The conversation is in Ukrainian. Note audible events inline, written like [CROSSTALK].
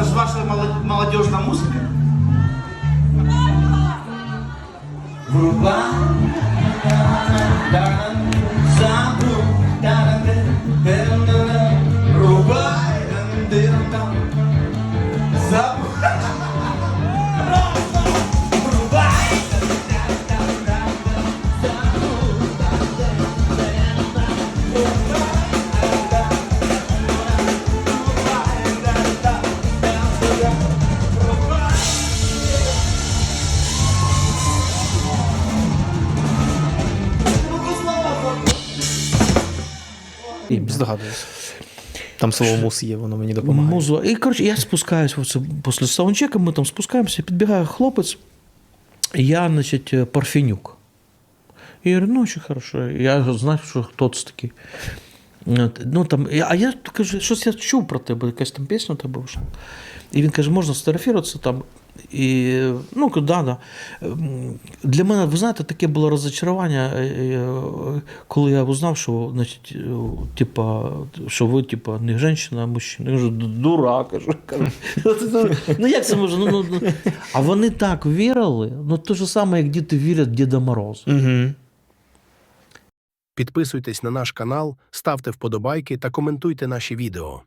Это же ваша молодежная музыка. Врубай, забудь. І здогадуюсь. Там слово мус є, воно мені допомагає. Музла. І коротше, я спускаюсь оце, після саундчека, ми там спускаємося, підбігає хлопець, і я, значить, Парфенюк. І я говорю, ну, що хорошо. Я знаю, що хто це такий. Ну, там, а я кажу, щось я чув про тебе, якась там пісня у тебе вийшла. І він каже, можна сфотографуватися там. І, ну, да, да. Ем, Для мене, ви знаєте, таке було розочарування, е, е, коли я узнав, що, значить, е, типа, що ви, типа, не жінка, а мужчина. Я кажу, дурак. Кажу, кажу. [LAUGHS] Ну, як це може? Ну, ну, ну. А вони так вірили, ну, те ж саме, як діти вірять в Діда Мороза. Угу. Підписуйтесь на наш канал, ставте вподобайки та коментуйте наші відео.